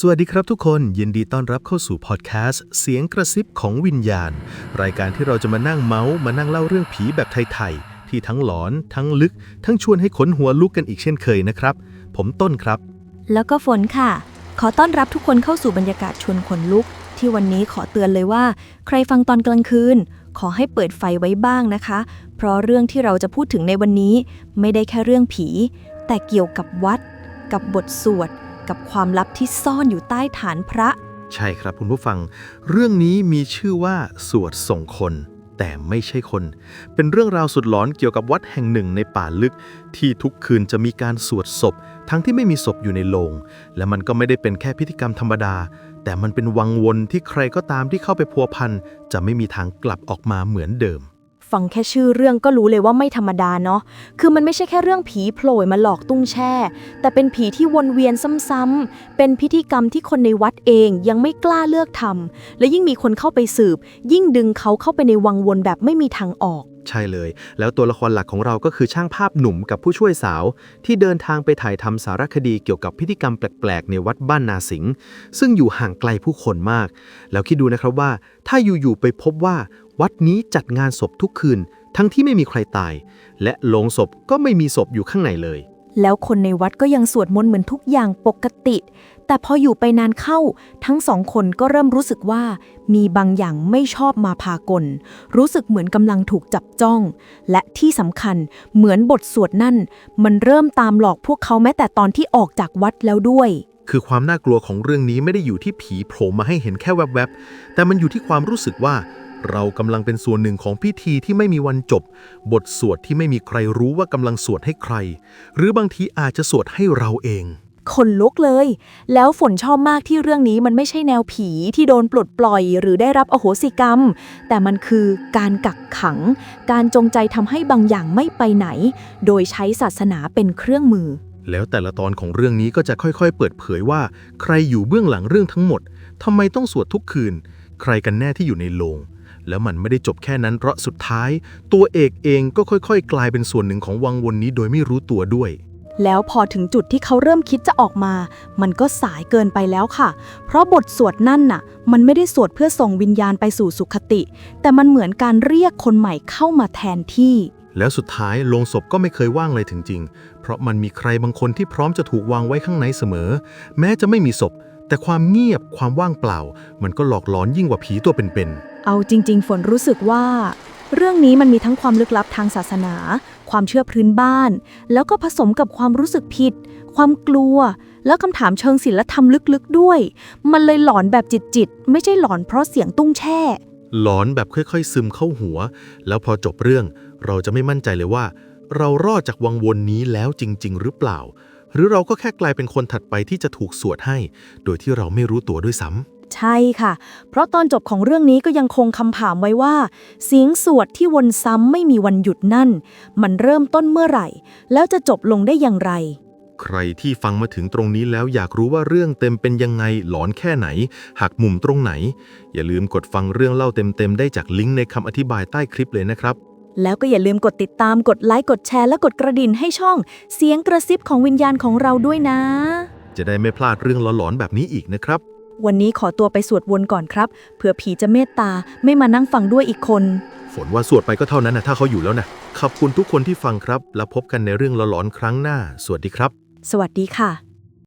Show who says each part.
Speaker 1: สวัสดีครับทุกคนยินดีต้อนรับเข้าสู่พอดแคสต์เสียงกระซิบของวิญญาณ รายการที่เราจะมานั่งเมาส์มานั่งเล่าเรื่องผีแบบไทยๆ ที่ทั้งหลอน ทั้งลึก ทั้งชวนให้ขนหัวลุกกันอีกเช่นเคยนะครับ ผมต้นครับ
Speaker 2: แล้วก็ฝนค่ะ ขอต้อนรับทุกคนเข้าสู่บรรยากาศชวนขนลุก ที่วันนี้ขอเตือนเลยว่า ใครฟังตอนกลางคืน ขอให้เปิดไฟไว้บ้างนะคะ เพราะเรื่องที่เราจะพูดถึงในวันนี้ ไม่ได้แค่เรื่องผี แต่เกี่ยวกับวัด กับบทสวด กับความลับที่ซ่อนอยู่ใต้ฐานพระ
Speaker 1: ใช่ครับคุณผู้ฟัง เรื่องนี้มีชื่อว่าสวดส่งคน แต่ไม่ใช่คน เป็นเรื่องราวสุดหลอนเกี่ยวกับวัดแห่งหนึ่งในป่าลึก ที่ทุกคืนจะมีการสวดศพ ทั้งที่ไม่มีศพอยู่ในโลง และมันก็ไม่ได้เป็นแค่พิธีกรรมธรรมดา แต่มันเป็นวังวนที่ใครก็ตามที่เข้าไปพัวพันจะไม่มีทางกลับออกมาเหมือนเดิม
Speaker 2: ฟังแค่ชื่อเรื่องก็รู้เลยว่าไม่ธรรมดาเนาะ คือมันไม่ใช่แค่เรื่องผีโผล่มาหลอกตุ้งแช่ แต่เป็นผีที่วนเวียนซ้ำๆ เป็นพิธีกรรมที่คนในวัดเองยังไม่กล้าเลือกทำ และยิ่งมีคนเข้าไปสืบ ยิ่งดึงเขาเข้าไปในวังวนแบบไม่มีทางออก
Speaker 1: ใช่เลย แล้วตัวละครหลักของเราก็คือช่างภาพหนุ่มกับผู้ช่วยสาว ที่เดินทางไปถ่ายทำสารคดีเกี่ยวกับพิธีกรรมแปลกๆ ในวัดบ้านนาสิงห์ซึ่งอยู่ห่างไกลผู้คนมาก แล้วคิดดูนะครับว่า ถ้าอยู่ๆไปพบว่าวัดนี้จัดงานศพทุกคืน ทั้งที่ไม่มีใครตาย และโลงศพก็ไม่มีศพอยู่ข้างในเลย
Speaker 2: แล้วคนในวัดก็ยังสวดมนต์เหมือนทุกอย่างปกติ แต่พออยู่ไปนานเข้า ทั้งสองคนก็เริ่มรู้สึกว่า มีบางอย่างไม่ชอบมาพากล รู้สึกเหมือนกำลังถูกจับจ้อง และที่สำคัญเหมือนบทสวดนั่น มันเริ่มตามหลอกพวกเขาแม้แต่ตอนที่ออกจากวัดแล้วด้วย
Speaker 1: คือความน่ากลัวของเรื่องนี้ไม่ได้อยู่ที่ผีโผล่มาให้เห็นแค่แวบๆ แต่มันอยู่ที่ความรู้สึกว่า เรากำลังเป็นส่วนหนึ่งของพิธีที่ไม่มีวันจบ บทสวดที่ไม่มีใครรู้ว่ากำลังสวดให้ใคร หรือบางทีอาจจะสวดให้เราเอง
Speaker 2: คนลุกเลย แล้วฝนชอบมากที่เรื่องนี้มันไม่ใช่แนวผีที่โดนปลดปล่อย หรือได้รับอโหสิกรรม แต่มันคือการกักขัง การจงใจทำให้บางอย่างไม่ไปไหน โดยใช้ศาสนาเป็นเครื่องมือ
Speaker 1: แล้วแต่ละตอนของเรื่องนี้ก็จะค่อยๆ เปิดเผยว่า ใครอยู่เบื้องหลังเรื่องทั้งหมดทำไมต้องสวดทุกคืน ใครกันแน่ที่อยู่ในโลง แล้วมันไม่ได้จบแค่นั้นเพราะสุดท้าย ตัวเอกเองก็ค่อยๆ กลายเป็นส่วนหนึ่งของวังวนนี้โดยไม่รู้ตัวด้วย
Speaker 2: แล้วพอถึงจุดที่เขาเริ่มคิดจะออกมา มันก็สายเกินไปแล้วค่ะ เพราะบทสวดนั่นน่ะ มันไม่ได้สวดเพื่อส่งวิญญาณไปสู่สุคติ แต่มันเหมือนการเรียกคนใหม่เข้ามาแทนที่
Speaker 1: แล้วสุดท้ายโลงศพก็ไม่เคยว่างเลยถึงจริง เพราะมันมีใครบางคนที่พร้อมจะถูกวางไว้ข้างในเสมอ แม้จะไม่มีศพ แต่ความเงียบความว่างเปล่า มันก็หลอกหลอนยิ่งกว่าผีตัวเป็น
Speaker 2: เอาจริง ๆ ฝนรู้สึกว่า เรื่องนี้มันมีทั้งความลึกลับทางศาสนา ความเชื่อพื้นบ้าน แล้วก็ผสมกับความรู้สึกผิด ความกลัว แล้วคำถามเชิงศิลธรรมลึกๆด้วย มันเลยหลอนแบบจิตๆไม่ใช่หลอนเพราะเสียงตุ้งแช่
Speaker 1: ๆ หลอนแบบค่อยๆ ซึมเข้าหัว แล้วพอจบเรื่อง เราจะไม่มั่นใจเลยว่า เรารอดจากวังวนนี้แล้วจริง ๆ หรือเปล่า หรือเราก็แค่กลายเป็นคนถัดไปที่จะถูกสวดให้ โดยที่เราไม่รู้ตัวด้วยซ้ำ
Speaker 2: ใช่ค่ะ เพราะตอนจบของเรื่องนี้ก็ยังคงคำถามไว้ว่า เสียงสวดที่วนซ้ำไม่มีวันหยุดนั่น มันเริ่มต้นเมื่อไหร่ แล้วจะจบลงได้อย่างไร
Speaker 1: ใครที่ฟังมาถึงตรงนี้แล้วอยากรู้ว่าเรื่องเต็มเป็นยังไง หลอนแค่ไหน หักมุมตรงไหน อย่าลืมกดฟังเรื่องเล่าเต็มๆได้จากลิงก์ในคำอธิบายใต้คลิปเลยนะครับ
Speaker 2: แล้วก็อย่าลืมกดติดตามกดไลค์กดแชร์และกดกระดิ่งให้ช่อง เสียงกระซิบของวิญญาณของเราด้วยนะ
Speaker 1: จะได้ไม่พลาดเรื่องหลอนๆแบบนี้อีกนะครับ
Speaker 2: วันนี้ขอตัวไปสวดวนก่อนครับเผื่อผีจะเมตตาไม่มานั่งฟังด้วยอีกคน
Speaker 1: ฝนว่าสวดไปก็เท่านั้นนะถ้าเขาอยู่แล้วนะขอบคุณทุกคนที่ฟังครับ แล้วพบกันในเรื่องหลอนๆครั้งหน้า สวัสดีครับ
Speaker 2: สวัสดีค่ะ